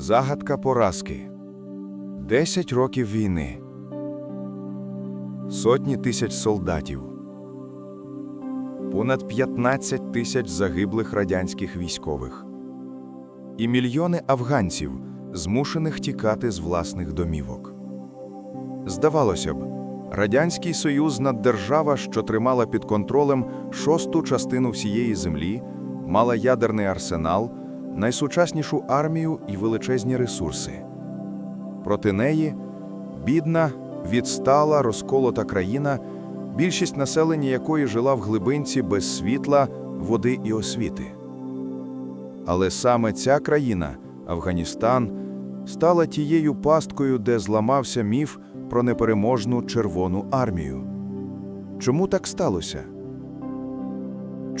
Загадка поразки. Десять років війни. Сотні тисяч солдатів. Понад 15 тисяч загиблих радянських військових. І мільйони афганців, змушених тікати з власних домівок. Здавалося б, Радянський Союз наддержава, що тримала під контролем шосту частину всієї землі, мала ядерний арсенал, найсучаснішу армію і величезні ресурси. Проти неї бідна, відстала, розколота країна, більшість населення якої жила в глибинці без світла, води і освіти. Але саме ця країна, Афганістан, стала тією пасткою, де зламався міф про непереможну Червону армію. Чому так сталося?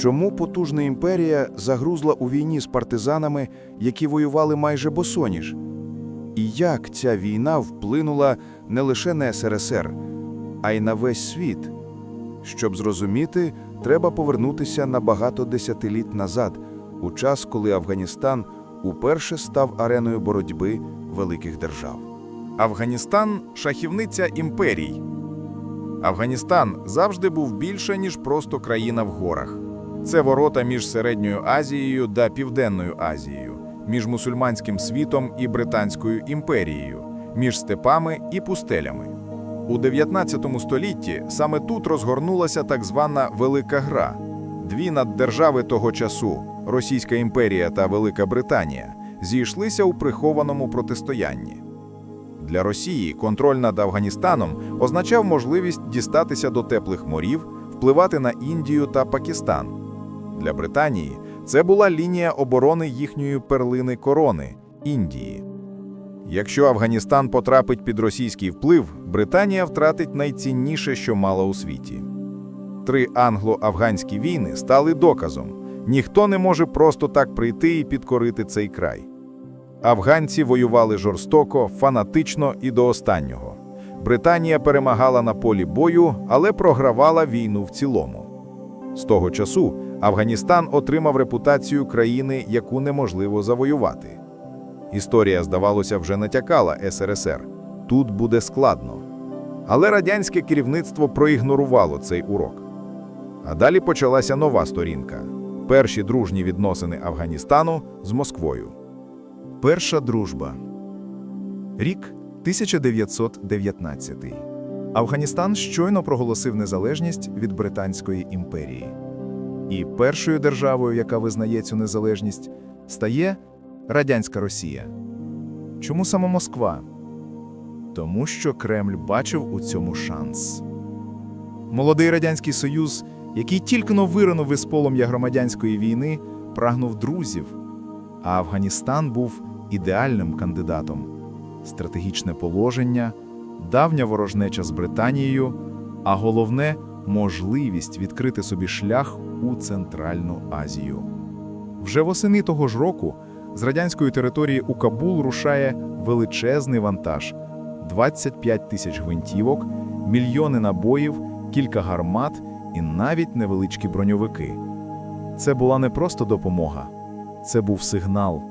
Чому потужна імперія загрузла у війні з партизанами, які воювали майже босоніж? І як ця війна вплинула не лише на СРСР, а й на весь світ? Щоб зрозуміти, треба повернутися на багато десятиліть назад, у час, коли Афганістан уперше став ареною боротьби великих держав. Афганістан шахівниця імперій. Афганістан завжди був більше, ніж просто країна в горах. Це ворота між Середньою Азією та Південною Азією, між мусульманським світом і Британською імперією, між степами і пустелями. У 19 столітті саме тут розгорнулася так звана Велика Гра. Дві наддержави того часу Російська імперія та Велика Британія зійшлися у прихованому протистоянні. Для Росії контроль над Афганістаном означав можливість дістатися до теплих морів, впливати на Індію та Пакистан. Для Британії це була лінія оборони їхньої перлини корони Індії. Якщо Афганістан потрапить під російський вплив, Британія втратить найцінніше, що мала у світі. Три англо-афганські війни стали доказом: ніхто не може просто так прийти і підкорити цей край. Афганці воювали жорстоко, фанатично і до останнього. Британія перемагала на полі бою, але програвала війну в цілому. З того часу Афганістан отримав репутацію країни, яку неможливо завоювати. Історія, здавалося, вже натякала СРСР. Тут буде складно. Але радянське керівництво проігнорувало цей урок. А далі почалася нова сторінка: перші дружні відносини Афганістану з Москвою. Перша дружба. Рік 1919. Афганістан щойно проголосив незалежність від Британської імперії. І першою державою, яка визнає цю незалежність, стає Радянська Росія. Чому саме Москва? Тому що Кремль бачив у цьому шанс. Молодий Радянський Союз, який тільки но виринув із полум'я громадянської війни, прагнув друзів, а Афганістан був ідеальним кандидатом. Стратегічне положення, давня ворожнеча з Британією, а головне можливість відкрити собі шлях у Центральну Азію. Вже восени того ж року з радянської території у Кабул рушає величезний вантаж: 25 тисяч гвинтівок, мільйони набоїв, кілька гармат і навіть невеличкі броньовики. Це була не просто допомога, це був сигнал.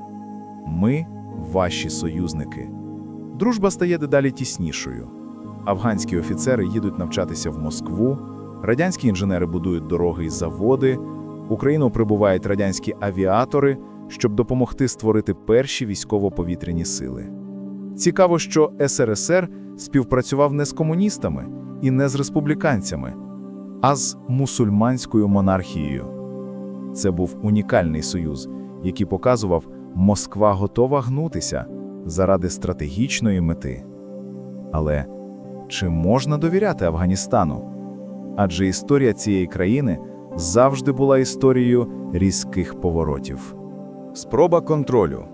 Ми ваші союзники. Дружба стає дедалі тіснішою. Афганські офіцери їдуть навчатися в Москву, радянські інженери будують дороги і заводи, в Україну прибувають радянські авіатори, щоб допомогти створити перші військово-повітряні сили. Цікаво, що СРСР співпрацював не з комуністами і не з республіканцями, а з мусульманською монархією. Це був унікальний союз, який показував, Москва готова гнутися заради стратегічної мети. Але чи можна довіряти Афганістану? Адже історія цієї країни завжди була історією різких поворотів. Спроба контролю.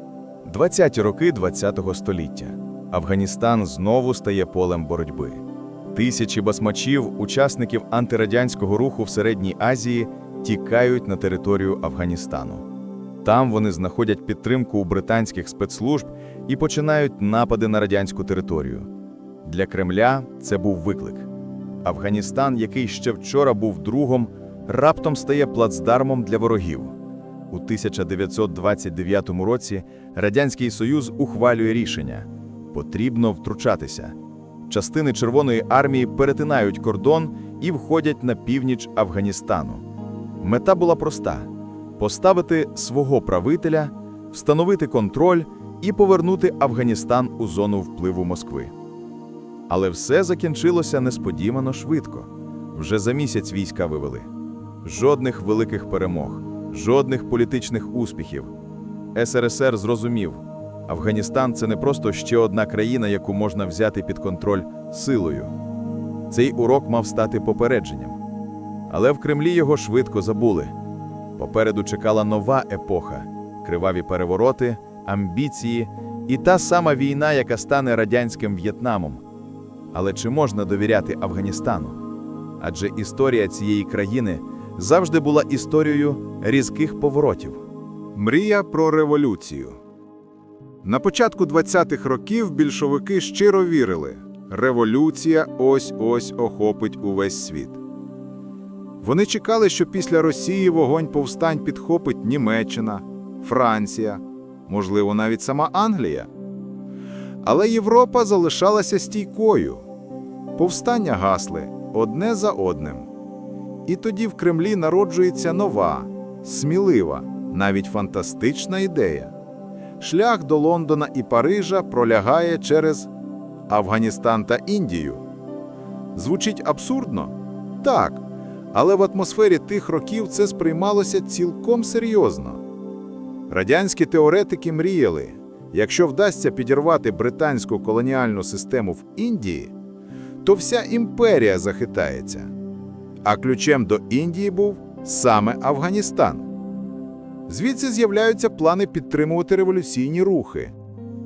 20-ті роки ХХ століття. Афганістан знову стає полем боротьби. Тисячі басмачів, учасників антирадянського руху в Середній Азії, тікають на територію Афганістану. Там вони знаходять підтримку у британських спецслужб і починають напади на радянську територію. Для Кремля це був виклик. Афганістан, який ще вчора був другом, раптом стає плацдармом для ворогів. У 1929 році Радянський Союз ухвалює рішення потрібно втручатися. Частини Червоної армії перетинають кордон і входять на північ Афганістану. Мета була проста: поставити свого правителя, встановити контроль і повернути Афганістан у зону впливу Москви. Але все закінчилося несподівано швидко. Вже за місяць війська вивели. Жодних великих перемог, жодних політичних успіхів. СРСР зрозумів, Афганістан це не просто ще одна країна, яку можна взяти під контроль силою. Цей урок мав стати попередженням. Але в Кремлі його швидко забули. Попереду чекала нова епоха, криваві перевороти, амбіції і та сама війна, яка стане радянським В'єтнамом. Але чи можна довіряти Афганістану? Адже історія цієї країни завжди була історією різких поворотів. Мрія про революцію. На початку 20-х років більшовики щиро вірили, революція ось-ось охопить увесь світ. Вони чекали, що після Росії вогонь повстань підхопить Німеччина, Франція, можливо, навіть сама Англія. Але Європа залишалася стійкою. Повстання гасли одне за одним. І тоді в Кремлі народжується нова, смілива, навіть фантастична ідея. Шлях до Лондона і Парижа пролягає через Афганістан та Індію. Звучить абсурдно? Так. Але в атмосфері тих років це сприймалося цілком серйозно. Радянські теоретики мріяли, якщо вдасться підірвати британську колоніальну систему в Індії, то вся імперія захитається. А ключем до Індії був саме Афганістан. Звідси з'являються плани підтримувати революційні рухи,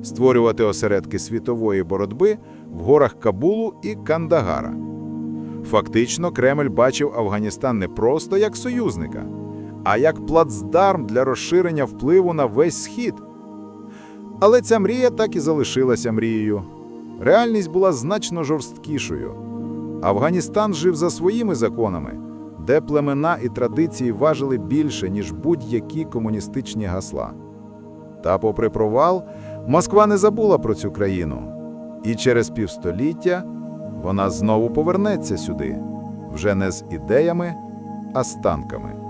створювати осередки світової боротьби в горах Кабулу і Кандагара. Фактично, Кремль бачив Афганістан не просто як союзника, а як плацдарм для розширення впливу на весь схід. Але ця мрія так і залишилася мрією. Реальність була значно жорсткішою. Афганістан жив за своїми законами, де племена і традиції важили більше, ніж будь-які комуністичні гасла. Та, попри провал, Москва не забула про цю країну, і через півстоліття вона знову повернеться сюди, вже не з ідеями, а з танками.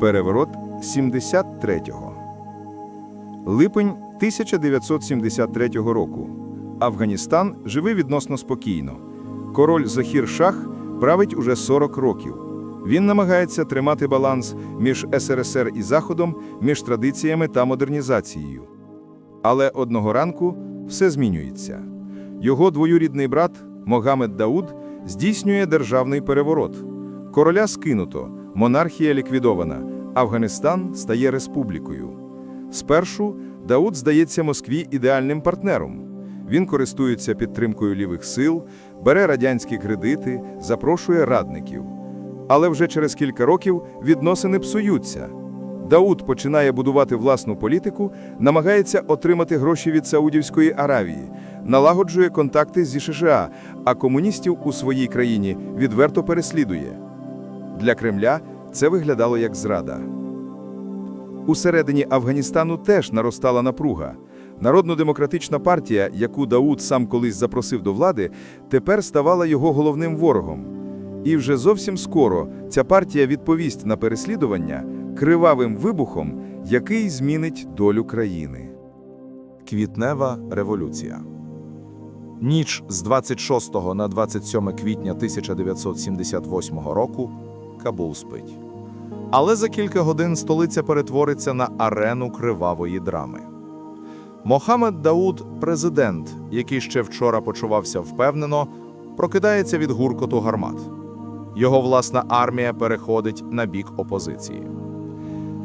Переворот 73-го. Липень 1973 року. Афганістан живе відносно спокійно. Король Захір Шах править уже 40 років. Він намагається тримати баланс між СРСР і Заходом, між традиціями та модернізацією. Але одного ранку все змінюється. Його двоюрідний брат Могамед Дауд здійснює державний переворот. Короля скинуто, монархія ліквідована, Афганістан стає республікою. Спершу Дауд здається Москві ідеальним партнером. Він користується підтримкою лівих сил, бере радянські кредити, запрошує радників. Але вже через кілька років відносини псуються. Дауд починає будувати власну політику, намагається отримати гроші від Саудівської Аравії, налагоджує контакти зі США, а комуністів у своїй країні відверто переслідує. Для Кремля це виглядало як зрада. Усередині Афганістану теж наростала напруга. Народно-демократична партія, яку Дауд сам колись запросив до влади, тепер ставала його головним ворогом. І вже зовсім скоро ця партія відповість на переслідування кривавим вибухом, який змінить долю країни. Квітнева революція. Ніч з 26 на 27 квітня 1978 року Кабул спить. Але за кілька годин столиця перетвориться на арену кривавої драми. Мохамед Дауд, президент, який ще вчора почувався впевнено, прокидається від гуркоту гармат. Його власна армія переходить на бік опозиції.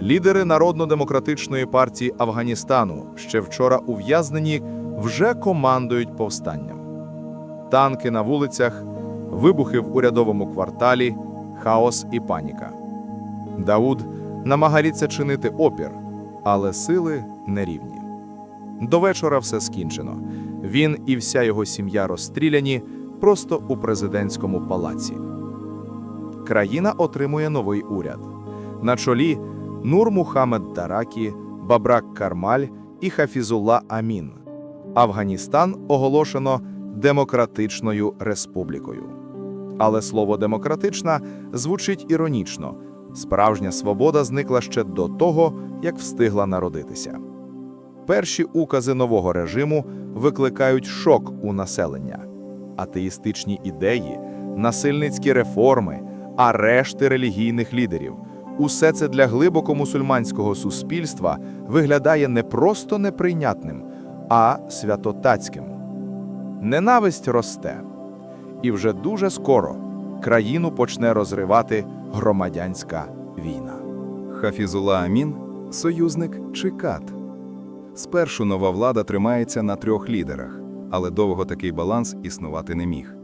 Лідери Народно-демократичної партії Афганістану, ще вчора ув'язнені, вже командують повстанням. Танки на вулицях, вибухи в урядовому кварталі, хаос і паніка. Дауд намагається чинити опір, але сили нерівні. До вечора все скінчено. Він і вся його сім'я розстріляні просто у президентському палаці. Країна отримує новий уряд. На чолі Нур Мухаммед Таракі, Бабрак Кармаль і Хафізулла Амін. Афганістан оголошено демократичною республікою. Але слово демократична звучить іронічно. Справжня свобода зникла ще до того, як встигла народитися. Перші укази нового режиму викликають шок у населення. Атеїстичні ідеї, насильницькі реформи, арешти релігійних лідерів усе це для глибоко мусульманського суспільства виглядає не просто неприйнятним, а святотатським. Ненависть росте, і вже дуже скоро країну почне розривати громадянська війна. Хафізула Амін союзник чи кат. Спершу нова влада тримається на трьох лідерах, але довго такий баланс існувати не міг.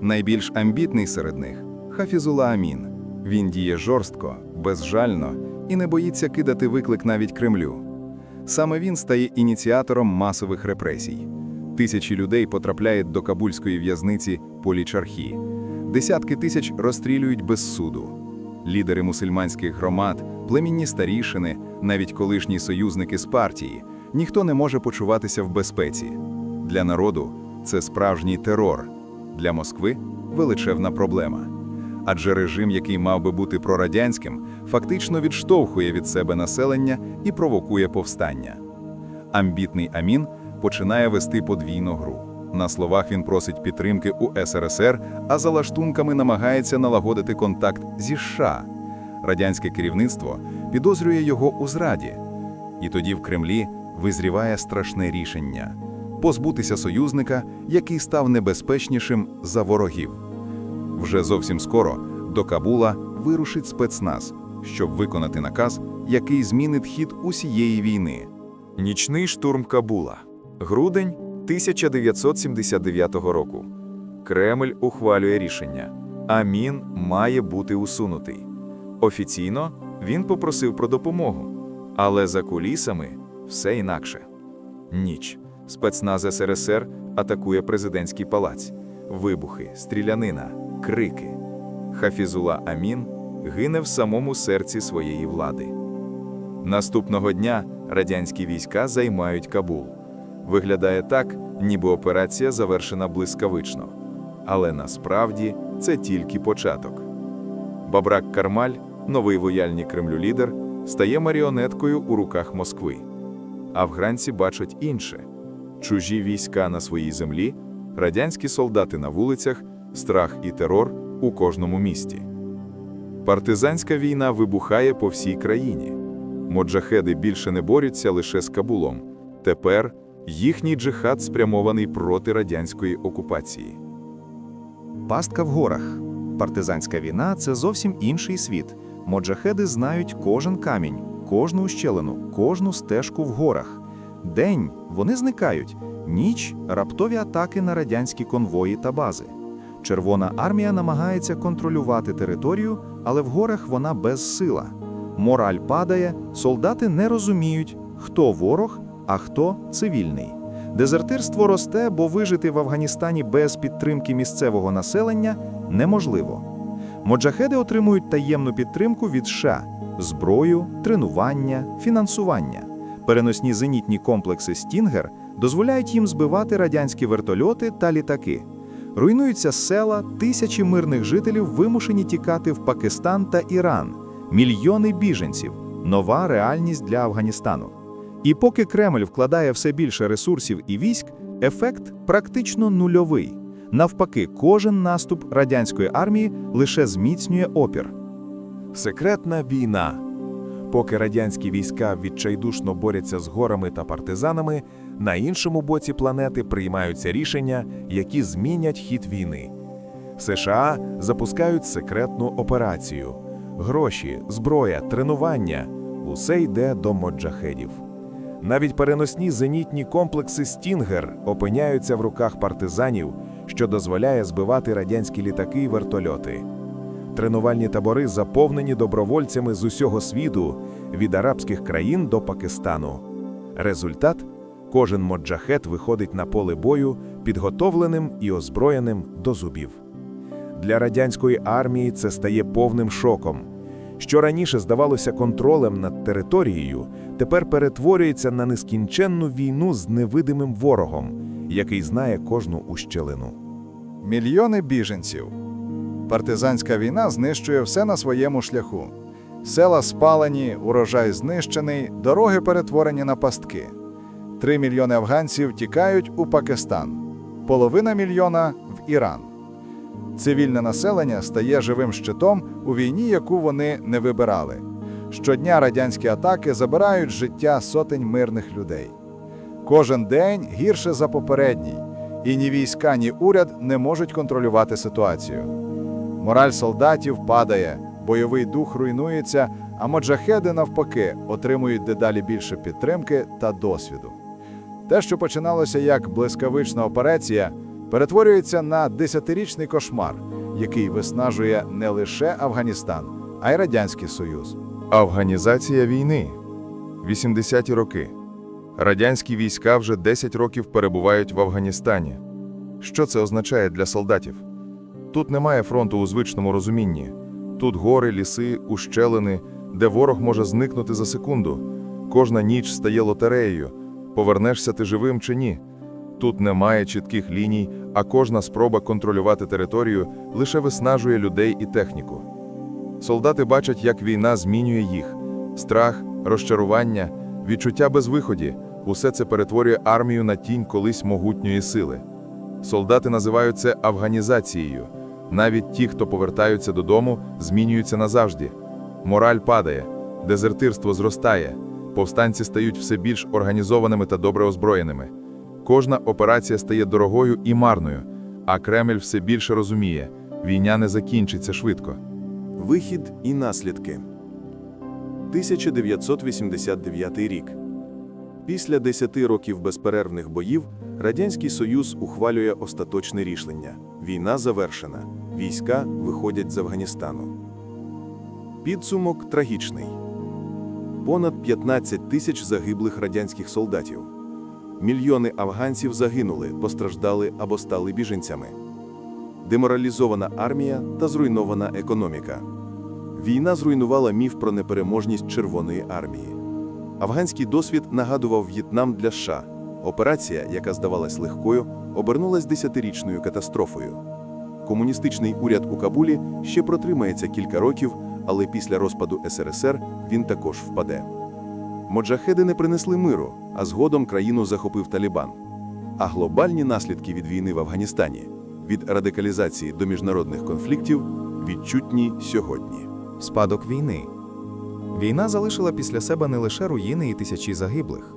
Найбільш амбітний серед них Хафізула Амін. Він діє жорстко, безжально і не боїться кидати виклик навіть Кремлю. Саме він стає ініціатором масових репресій. Тисячі людей потрапляють до кабульської в'язниці Полічархі. Десятки тисяч розстрілюють без суду. Лідери мусульманських громад, племінні старішини, навіть колишні союзники з партії, ніхто не може почуватися в безпеці. Для народу це справжній терор, для Москви величезна проблема. Адже режим, який мав би бути прорадянським, фактично відштовхує від себе населення і провокує повстання. Амбітний Амін починає вести подвійну гру. На словах він просить підтримки у СРСР, а за лаштунками намагається налагодити контакт зі США. Радянське керівництво підозрює його у зраді. І тоді в Кремлі визріває страшне рішення позбутися союзника, який став небезпечнішим за ворогів. Вже зовсім скоро до Кабула вирушить спецназ, щоб виконати наказ, який змінить хід усієї війни. Нічний штурм Кабула. Грудень 1979 року. Кремль ухвалює рішення. Амін має бути усунутий. Офіційно він попросив про допомогу, але за кулісами все інакше. Ніч. Спецназ СРСР атакує президентський палац. Вибухи, стрілянина, крики. Хафізула Амін гине в самому серці своєї влади. Наступного дня радянські війська займають Кабул. Виглядає так, ніби операція завершена блискавично. Але насправді це тільки початок. Бабрак Кармаль, новий вояльний Кремлю лідер, стає маріонеткою у руках Москви. Афганці бачать інше: чужі війська на своїй землі, радянські солдати на вулицях, страх і терор у кожному місті. Партизанська війна вибухає по всій країні. Моджахеди більше не борються лише з Кабулом. Тепер їхній джихад спрямований проти радянської окупації. Пастка в горах. Партизанська війна це зовсім інший світ. Моджахеди знають кожен камінь, кожну ущелину, кожну стежку в горах. День вони зникають, ніч раптові атаки на радянські конвої та бази. Червона армія намагається контролювати територію, але в горах вона безсила. Мораль падає, солдати не розуміють, хто ворог, а хто цивільний. Дезертирство росте, бо вижити в Афганістані без підтримки місцевого населення неможливо. Моджахеди отримують таємну підтримку від США – зброю, тренування, фінансування. Переносні зенітні комплекси «Стінгер» дозволяють їм збивати радянські вертольоти та літаки. Руйнуються села, тисячі мирних жителів вимушені тікати в Пакистан та Іран, мільйони біженців – нова реальність для Афганістану. І поки Кремль вкладає все більше ресурсів і військ, ефект практично нульовий. Навпаки, кожен наступ радянської армії лише зміцнює опір. Секретна війна. Поки радянські війська відчайдушно борються з горами та партизанами, на іншому боці планети приймаються рішення, які змінять хід війни. США запускають секретну операцію. Гроші, зброя, тренування усе йде до моджахедів. Навіть переносні зенітні комплекси Стінгер опиняються в руках партизанів, що дозволяє збивати радянські літаки і вертольоти. Тренувальні табори заповнені добровольцями з усього світу, від арабських країн до Пакистану. Результат кожен моджахет виходить на поле бою підготовленим і озброєним до зубів. Для радянської армії це стає повним шоком. Що раніше здавалося контролем над територією, тепер перетворюється на нескінченну війну з невидимим ворогом, який знає кожну ущелину. Мільйони біженців. Партизанська війна знищує все на своєму шляху. Села спалені, урожай знищений, дороги перетворені на пастки. Три мільйони афганців тікають у Пакистан, половина мільйона в Іран. Цивільне населення стає живим щитом у війні, яку вони не вибирали. Щодня радянські атаки забирають життя сотень мирних людей. Кожен день гірше за попередній, і ні війська, ні уряд не можуть контролювати ситуацію. Мораль солдатів падає, бойовий дух руйнується, а моджахеди, навпаки, отримують дедалі більше підтримки та досвіду. Те, що починалося як блискавична операція, перетворюється на десятирічний кошмар, який виснажує не лише Афганістан, а й Радянський Союз. Афганізація війни. 80-ті роки. Радянські війська вже 10 років перебувають в Афганістані. Що це означає для солдатів? Тут немає фронту у звичному розумінні. Тут гори, ліси, ущелини, де ворог може зникнути за секунду. Кожна ніч стає лотереєю. Повернешся ти живим чи ні. Тут немає чітких ліній, а кожна спроба контролювати територію лише виснажує людей і техніку. Солдати бачать, як війна змінює їх. Страх, розчарування, відчуття безвиході – усе це перетворює армію на тінь колись могутньої сили. Солдати називають це афганізацією. Навіть ті, хто повертаються додому, змінюються назавжди. Мораль падає, дезертирство зростає, повстанці стають все більш організованими та добре озброєними. Кожна операція стає дорогою і марною, а Кремль все більше розуміє – війна не закінчиться швидко. Вихід і наслідки. 1989 рік. Після 10 років безперервних боїв Радянський Союз ухвалює остаточне рішення. Війна завершена. Війська виходять з Афганістану. Підсумок трагічний. Понад 15 тисяч загиблих радянських солдатів. Мільйони афганців загинули, постраждали або стали біженцями. Деморалізована армія та зруйнована економіка. Війна зруйнувала міф про непереможність Червоної армії. Афганський досвід нагадував В'єтнам для США. Операція, яка здавалась легкою, обернулась десятирічною катастрофою. Комуністичний уряд у Кабулі ще протримається кілька років, але після розпаду СРСР він також впаде. Моджахеди не принесли миру, а згодом країну захопив Талібан. А глобальні наслідки від війни в Афганістані від радикалізації до міжнародних конфліктів відчутні сьогодні. Спадок війни. Війна залишила після себе не лише руїни і тисячі загиблих.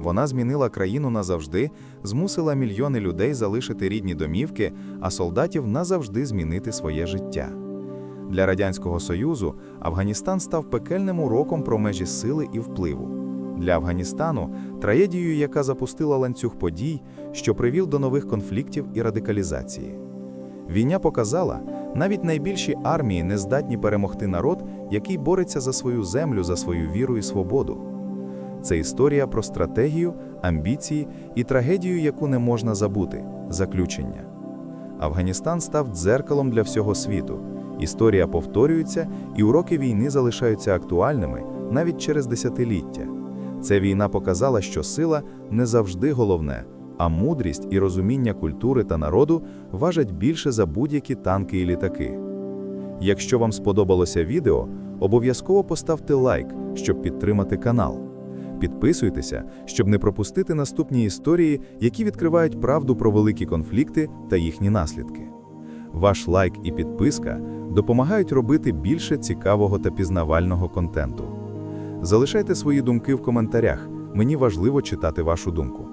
Вона змінила країну назавжди, змусила мільйони людей залишити рідні домівки, а солдатів назавжди змінити своє життя. Для Радянського Союзу Афганістан став пекельним уроком про межі сили і впливу. Для Афганістану трагедією, яка запустила ланцюг подій, що привів до нових конфліктів і радикалізації. Війна показала, навіть найбільші армії не здатні перемогти народ, який бореться за свою землю, за свою віру і свободу. Це історія про стратегію, амбіції і трагедію, яку не можна забути заключення. Афганістан став дзеркалом для всього світу. Історія повторюється, і уроки війни залишаються актуальними навіть через десятиліття. Ця війна показала, що сила не завжди головне, а мудрість і розуміння культури та народу важать більше за будь-які танки і літаки. Якщо вам сподобалося відео, обов'язково поставте лайк, щоб підтримати канал. Підписуйтеся, щоб не пропустити наступні історії, які відкривають правду про великі конфлікти та їхні наслідки. Ваш лайк і підписка допомагають робити більше цікавого та пізнавального контенту. Залишайте свої думки в коментарях. Мені важливо читати вашу думку.